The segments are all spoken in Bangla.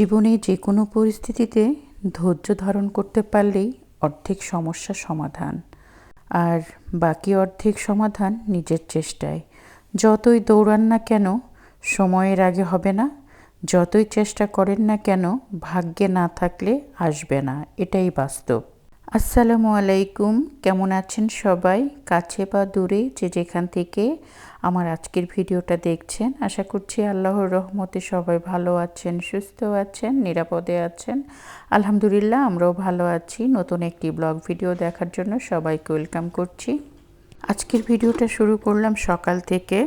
জীবনে যে কোনো পরিস্থিতিতে ধৈর্য ধারণ করতে পারলেই অর্ধেক সমস্যা সমাধান। আর বাকি অর্ধেক সমাধান নিজের চেষ্টায়। যতই দৌড়ান না কেন, সময়ের আগে হবে না। যতই চেষ্টা করেন না কেন, ভাগ্যে না থাকলে আসবে না। এটাই বাস্তব। আসসালামু আলাইকুম। কেমন আছেন সবাই? কাছে বা দূরে যে যেখান থেকে আমার আজকের ভিডিওটা দেখছেন। আশা করছি আল্লাহর রহমতে সবাই ভালো আছেন, সুস্থ আছেন, নিরাপদে আছেন। আলহামদুলিল্লাহ, আমরাও ভালো আছি। নতুন একটি ব্লগ ভিডিও দেখার জন্য সবাইকে ওয়েলকাম করছি। আজকের ভিডিওটা শুরু করলাম সকাল থেকে।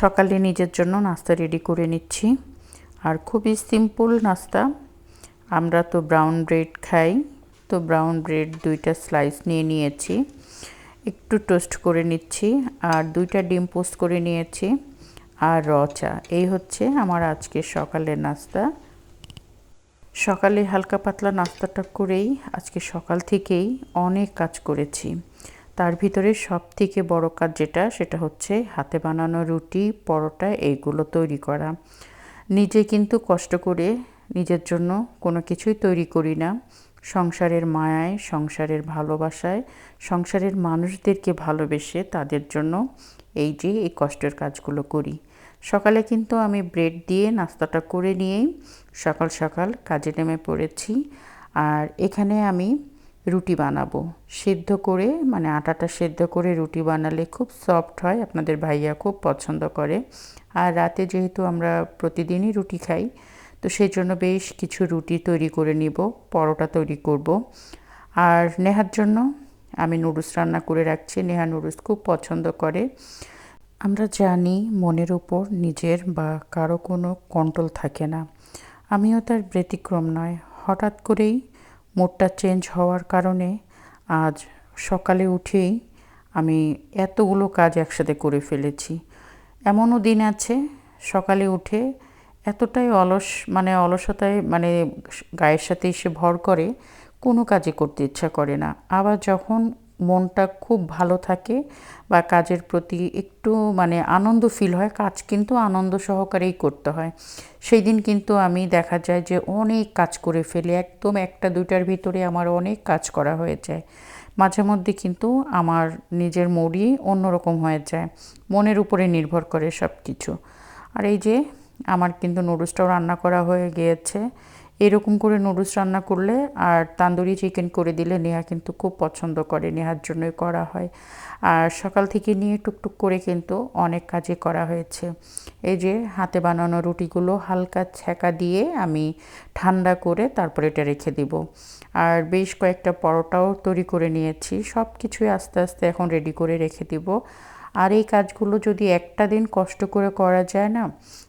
সকালে নিজের জন্য নাস্তা রেডি করে নিচ্ছি। আর খুবই সিম্পল নাস্তা। আমরা তো ব্রাউন ব্রেড খাই। তো ব্রাউন ব্রেড দুইটা স্লাইস নিয়ে নিয়েছি। একটু টোস্ট করে নিচ্ছি, আর দুইটা ডিম পোস্ট করে নিয়েছি, আর র চা। এই হচ্ছে আমার আজকে সকালের নাস্তা। সকালে হালকা পাতলা নাস্তাটা করেই আজকে সকাল থেকেই অনেক কাজ করেছি। তার ভিতরে সব থেকে বড় কাজ যেটা, সেটা হচ্ছে হাতে বানানো রুটি, পরোটা, এইগুলো তৈরি করা। নিজে কিন্তু কষ্ট করে নিজের জন্য কোনো কিছুই তৈরি করি না। সংসারের মায়ায়, সংসারের ভালোবাসায়, সংসারের মানুষদেরকে ভালোবেসে তাদের জন্য এই যে, এই কষ্টের কাজগুলো করি। সকালে কিন্তু আমি ব্রেড দিয়ে নাস্তাটা করে নিয়েই সকাল সকাল কাজে নেমে পড়েছি। আর এখানে আমি রুটি বানাবো। সেদ্ধ করে মানে আটাটা সেদ্ধ করে রুটি বানালে খুব সফট হয়, আপনাদের ভাইয়া খুব পছন্দ করে। আর রাতে যেহেতু আমরা প্রতিদিনই রুটি খাই তো সেই জন্য বেশ কিছু রুটি তৈরি করে নিব, পরোটা তৈরি করব। আর নেহার জন্য আমি নুডলস রান্না করে রাখছি। নেহা নুডলস খুব পছন্দ করে। আমরা জানি মনের উপর নিজের বা কারও কোনো কন্ট্রোল থাকে না। আমিও তার ব্যতিক্রম নয়। হঠাৎ করেই মোডটা চেঞ্জ হওয়ার কারণে আজ সকালে উঠেই আমি এতগুলো কাজ একসাথে করে ফেলেছি। এমনও দিন আছে, সকালে উঠে এতটাই অলস মানে অলসতায় মানে গায়ের সাথে এসে ভর করে, কোনো কাজে করতে ইচ্ছা করে না। আবার যখন মনটা খুব ভালো থাকে বা কাজের প্রতি একটু মানে আনন্দ ফিল হয়, কাজ কিন্তু আনন্দ সহকারেই করতে হয়। সেই দিন কিন্তু আমি দেখা যায় যে অনেক কাজ করে ফেলি, একদম একটা দুইটার ভিতরে আমার অনেক কাজ করা হয়ে যায়। মাঝে মধ্যে কিন্তু আমার নিজের মুডই অন্যরকম হয়ে যায়। মনের উপরে নির্ভর করে সব কিছু আর এই যে আমার কিন্তু নুডলসটাও রান্না করা হয়ে গিয়েছে। এরকম করে নুডলস রান্না করলে আর তান্দুরি চিকেন করে দিলে নেহা কিন্তু খুব পছন্দ করে, নেহার জন্যই করা হয়। আর সকাল থেকে নিয়ে টুকটুক করে কিন্তু অনেক কাজে করা হয়েছে। এই যে হাতে বানানো রুটিগুলো হালকা ছ্যাঁকা দিয়ে আমি ঠান্ডা করে তারপরে এটা রেখে দিব। আর বেশ কয়েকটা পরোটাও তৈরি করে নিয়েছি সব কিছুই আস্তে আস্তে এখন রেডি করে রেখে দিব। আর এই কাজগুলো যদি একটা দিন কষ্ট করে করা যায় না,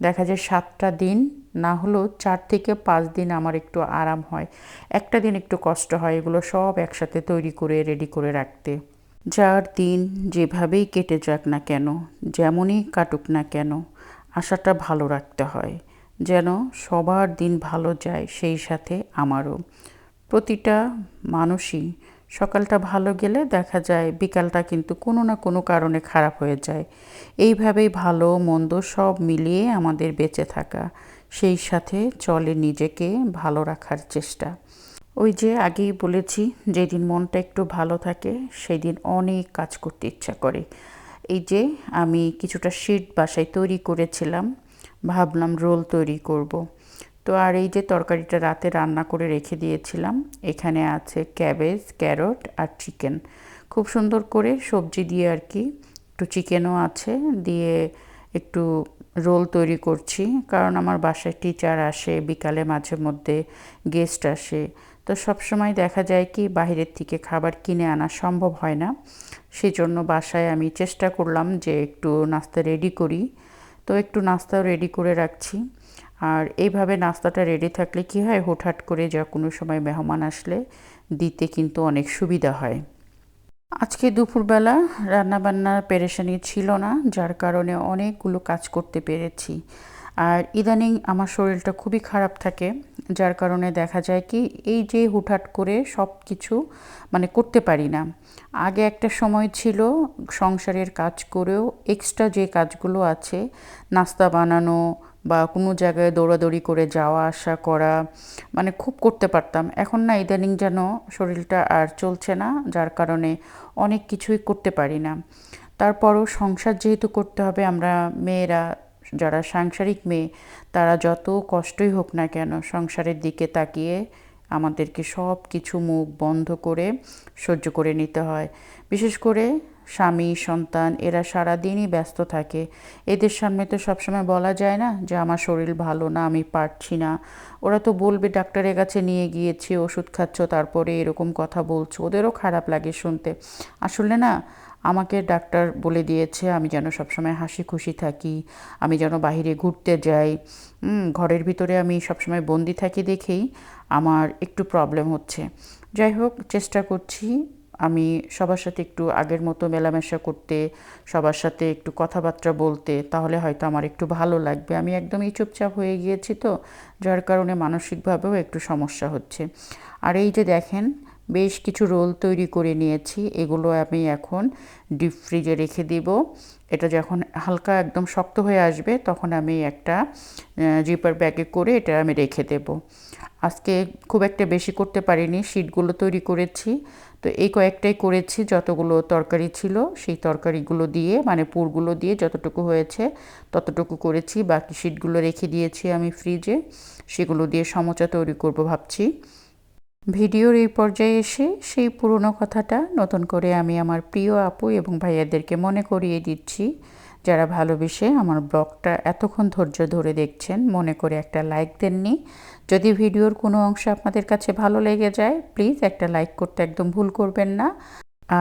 দেখা যায় সাতটা দিন, না হলেও চার থেকে পাঁচ দিন আমার একটু আরাম হয়। একটা দিন একটু কষ্ট হয়, এগুলো সব একসাথে তৈরি করে রেডি করে রাখতে। যার দিন যেভাবেই কেটে যাক না কেন, যেমনই কাটুক না কেন, আশাটা ভালো রাখতে হয়। যেন সবার দিন ভালো যায়, সেই সাথে আমারও। প্রতিটা মানুষই সকালটা ভালো গেলে দেখা যায় বিকালটা কিন্তু কোনো না কোনো কারণে খারাপ হয়ে যায়। এইভাবেই ভালো মন্দ সব মিলিয়ে আমাদের বেঁচে থাকা, সেই সাথে চলে নিজেকে ভালো রাখার চেষ্টা। ওই যে আগেই বলেছি, যেদিন মনটা একটু ভালো থাকে সেই দিন অনেক কাজ করতে ইচ্ছা করে। এই যে আমি কিছুটা শিট বাসায় তৈরি করেছিলাম, ভাবলাম রোল তৈরি করব। তো আর এই যে তরকারিটা রাতে রান্না করে রেখে দিয়েছিলাম, এখানে আছে ক্যাবেজ, ক্যারট আর চিকেন। খুব সুন্দর করে সবজি দিয়ে আর কি একটু চিকেনও আছে, দিয়ে একটু রোল তৈরি করছি, কারণ আমার বাসায় টিচার আসে, বিকালে মাঝে মধ্যে গেস্ট আসে। তো সবসময় দেখা যায় কি বাহিরের থেকে খাবার কিনে আনা সম্ভব হয় না সেই জন্য বাসায় আমি চেষ্টা করলাম যে একটু নাস্তা রেডি করি। তো একটু নাস্তাও রেডি করে রাখছি। আর এইভাবে নাস্তাটা রেডি থাকলে কি হয়? হুটহাট করে যা কোনো সময় মেহমান আসলে দিতে কিন্তু অনেক সুবিধা হয়। আজকে দুপুরবেলা রান্নাবান্নার পেরেশানি ছিল না, যার কারণে অনেকগুলো কাজ করতে পেরেছি। আর ইদানিং আমার শরীরটা খুবই খারাপ থাকে, যার কারণে দেখা যায় কি, এই যে হুটহাট করে সব কিছু মানে করতে পারি না। আগে একটা সময় ছিল সংসারের কাজ করেও এক্সট্রা যে কাজগুলো আছে, নাস্তা বানানো বা কোনো জায়গায় দৌড়াদৌড়ি করে যাওয়া, আসা, করা মানে খুব করতে পারতাম। এখন না, ইদানিং যেন শরীরটা আর চলছে না, যার কারণে অনেক কিছুই করতে পারি না। তারপরও সংসার যেহেতু করতে হবে, আমরা মেয়েরা, যারা সাংসারিক মেয়ে, তারা যত কষ্টই হোক না কেন সংসারের দিকে তাকিয়ে আমাদেরকে সব কিছু মুখ বন্ধ করে সহ্য করে নিতে হয়। বিশেষ করে স্বামী, সন্তান, এরা সারাদিনই ব্যস্ত থাকে। এদের সামনে তো সবসময় বলা যায় না যে, আমার শরীর ভালো না, আমি পারছি না। ওরা তো বলবে, ডাক্তারের কাছে নিয়ে গিয়েছি, ওষুধ খাচ্ছ, তারপরে এরকম কথা বলছো। ওদেরও খারাপ লাগে শুনতে। আসলে না, আমাকে ডাক্তার বলে দিয়েছে, আমি যেন সবসময় হাসি খুশি থাকি, আমি যেন বাহিরে ঘুরতে যাই। ঘরের ভিতরে আমি সবসময় বন্দি থাকি দেখেই আমার একটু প্রবলেম হচ্ছে। যাই হোক, চেষ্টা করছি আমি সবার সাথে একটু আগের মতো মেলামেশা করতে, সবার সাথে একটু কথাবার্তা বলতে, তাহলে হয়তো আমার একটু ভালো লাগবে। আমি একদমই চুপচাপ হয়ে গিয়েছি তো, যার কারণে মানসিকভাবেও একটু সমস্যা হচ্ছে। আর এই যে দেখেন, বেশ কিছু রোল তৈরি করে নিয়েছি, এগুলো আমি এখন ডিপ ফ্রিজে রেখে দিব। এটা যখন হালকা একদম শক্ত হয়ে আসবে, তখন আমি একটা জিপার ব্যাগে করে এটা আমি রেখে দেব। আজকে খুব একটা বেশি করতে পারিনি, শিটগুলো তৈরি করেছি। তো এই কয়েকটাই করেছি, যতগুলো তরকারি ছিল, সেই তরকারিগুলো দিয়ে মানে পুরগুলো দিয়ে যতটুকু হয়েছে ততটুকু করেছি। বাকি শিটগুলো রেখে দিয়েছি আমি ফ্রিজে সেগুলো দিয়ে সমচা তৈরি করব ভাবছি। ভিডিওর এই পর্যায়ে এসে সেই পুরনো কথাটা নতুন করে আমি আমার প্রিয় আপু এবং ভাইয়াদেরকে মনে করিয়ে দিচ্ছি। যারা ভালোবেসে আমার ব্লগটা এতক্ষণ ধৈর্য ধরে দেখছেন, মনে করে একটা লাইক দেননি। যদি ভিডিওর কোনো অংশ আপনাদের কাছে ভালো লেগে যায়, প্লিজ একটা লাইক করতে একদম ভুল করবেন না।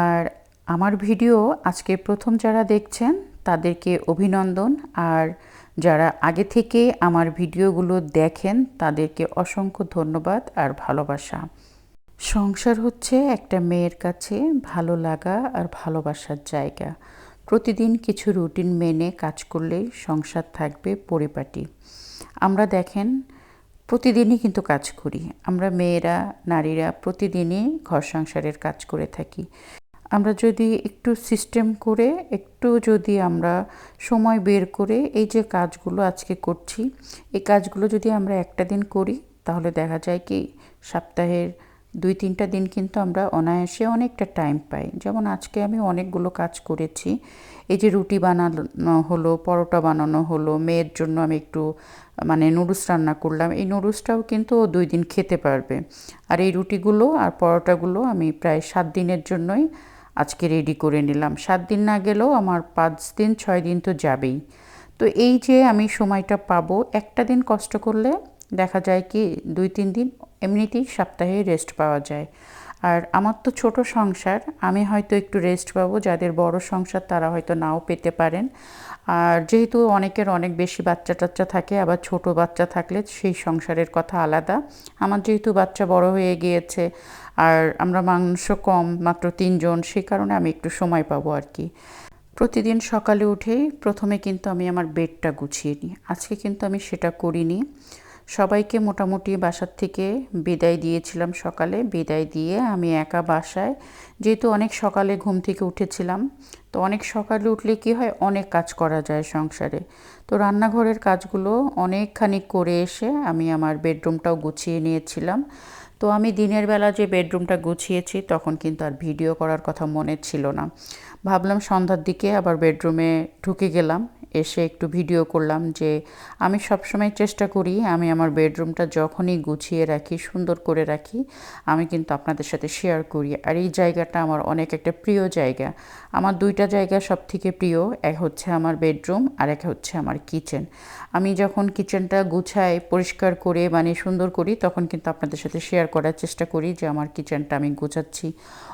আর আমার ভিডিও আজকে প্রথম যারা দেখছেন, তাদেরকে অভিনন্দন। আর যারা আগে থেকে আমার ভিডিওগুলো দেখেন, তাদেরকে অসংখ্য ধন্যবাদ আর ভালোবাসা। সংসার হচ্ছে একটা মেয়ের কাছে ভালো লাগা আর ভালোবাসার জায়গা। প্রতিদিন কিছু রুটিন মেনে কাজ করলেই সংসার থাকবে পরিপাটি। আমরা দেখেন, প্রতিদিনই কিন্তু কাজ করি। আমরা মেয়েরা, নারীরা প্রতিদিনই ঘর সংসারের কাজ করে থাকি। আমরা যদি একটু সিস্টেম করে, একটু যদি আমরা সময় বের করে এই যে কাজগুলো আজকে করছি, এই কাজগুলো যদি আমরা একটা দিন করি, তাহলে দেখা যায় কি, সপ্তাহের দুই তিনটা দিন কিন্তু আমরা অনায়াসে অনেকটা টাইম পাই। যেমন আজকে আমি অনেকগুলো কাজ করেছি। এই যে রুটি বানানো হলো, পরোটা বানানো হলো, মেয়ের জন্য আমি একটু মানে নুডলস রান্না করলাম। এই নুডলসটাও কিন্তু দুই দিন খেতে পারবে। আর এই রুটিগুলো আর পরোটাগুলো আমি প্রায় সাত দিনের জন্যই আজকে রেডি করে নিলাম। সাত দিন না গেলেও আমার পাঁচ দিন, ছয় দিন তো যাবেই। তো এই যে আমি সময়টা পাবো, একটা দিন কষ্ট করলে দেখা যায় কি দুই, তিন দিন এমনিতেই সপ্তাহে রেস্ট পাওয়া যায়। আর আমার তো ছোট সংসার, আমি হয়তো একটু রেস্ট পাবো, যাদের বড় সংসার তারা হয়তো নাও পেতে পারেন। আর যেহেতু অনেকের অনেক বেশি বাচ্চা টাচ্চা থাকে, আবার ছোট বাচ্চা থাকলে সেই সংসারের কথা আলাদা। আমার যেহেতু বাচ্চা বড় হয়ে গিয়েছে, আর আমরা মাংস কম, মাত্র তিনজন সেই কারণে আমি একটু সময় পাবো আর কি। প্রতিদিন সকালে উঠেই প্রথমে কিন্তু আমি আমার বেডটা গুছিয়ে নিই। আজকে কিন্তু আমি সেটা করিনি। সবাইকে মোটামুটি বাসার থেকে বিদায় দিয়েছিলাম সকালে। বিদায় দিয়ে আমি একা বাসায়। যেহেতু অনেক সকালে ঘুম থেকে উঠেছিলাম, তো অনেক সকালে উঠলে কি হয়, অনেক কাজ করা যায় সংসারে। তো রান্নাঘরের কাজগুলো অনেকখানি করে এসে আমি আমার বেডরুমটাও গুছিয়ে নিয়েছিলাম। তো আমি দিনের বেলা যে বেডরুমটা গুছিয়েছি, তখন কিন্তু আর ভিডিও করার কথা মনে ছিল না। ভাবলাম সন্ধ্যার দিকে আবার বেডরুমে ঢুকে গেলাম, এসে একটু ভিডিও করলাম যে, আমি সবসময় চেষ্টা করি, আমি আমার বেডরুমটা যখনই গুছিয়ে রাখি, সুন্দর করে রাখি, আমি কিন্তু আপনাদের সাথে শেয়ার করি। আর এই জায়গাটা আমার অনেক একটা প্রিয় জায়গা। আমার দুইটা জায়গা সব থেকে প্রিয়, এক হচ্ছে আমার বেডরুম, আর এক হচ্ছে আমার কিচেন আমি যখন কিচেনটা গুছাই, পরিষ্কার করে মানে সুন্দর করি, তখন কিন্তু আপনাদের সাথে শেয়ার করার চেষ্টা করি যে আমার কিচেনটা আমি গোছাচ্ছি।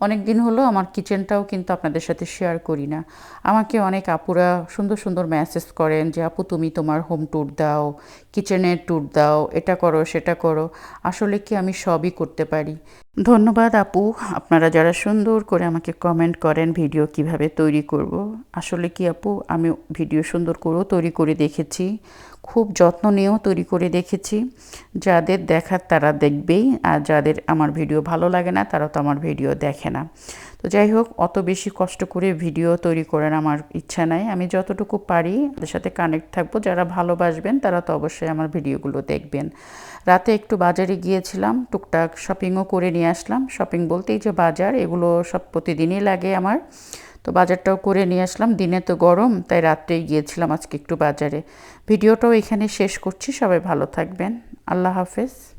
অনেক দিন হলো আমার কিচেনটাও কিন্তু আপনাদের সাথে শেয়ার করি না। আমাকে অনেক আপুরা সুন্দর সুন্দর মেসেজ করেন যে, আপু, তুমি তোমার হোম ট্যুর দাও কিচেনের ট্যুর দাও, এটা করো, সেটা করো। আসলে কি আমি সবই করতে পারি? ধন্যবাদ আপু। আপনারা যারা সুন্দর করে আমাকে কমেন্ট করেন ভিডিও কীভাবে তৈরি করব। আসলে কি আপু, আমি ভিডিও সুন্দর করেও তৈরি করে দেখেছি, খুব যত্ন নিয়েও তৈরি করে দেখেছি। যাদের দেখার তারা দেখবেই, আর যাদের আমার ভিডিও ভালো লাগে না, তারা তো আমার ভিডিও দেখে না। তো যাই হোক, অত বেশি কষ্ট করে ভিডিও তৈরি করার আমার ইচ্ছা নাই। আমি যতটুকু পারি, তাদের সাথে কানেক্ট থাকব। যারা ভালোবাসবেন, তারা তো অবশ্যই আমার ভিডিওগুলো দেখবেন। রাতে একটু বাজারে গিয়েছিলাম, টুকটাক শপিংও করে নিয়ে আসলাম। শপিং বলতেই যে বাজার, এগুলো সব প্রতিদিনই লাগে আমার। তো বাজারটাও করে নিয়ে আসলাম। দিনে তো গরম, তাই রাত্রেই গিয়েছিলাম আজকে একটু বাজারে। ভিডিওটাও এখানে শেষ করছি, সবাই ভালো থাকবেন। আল্লাহ হাফেজ।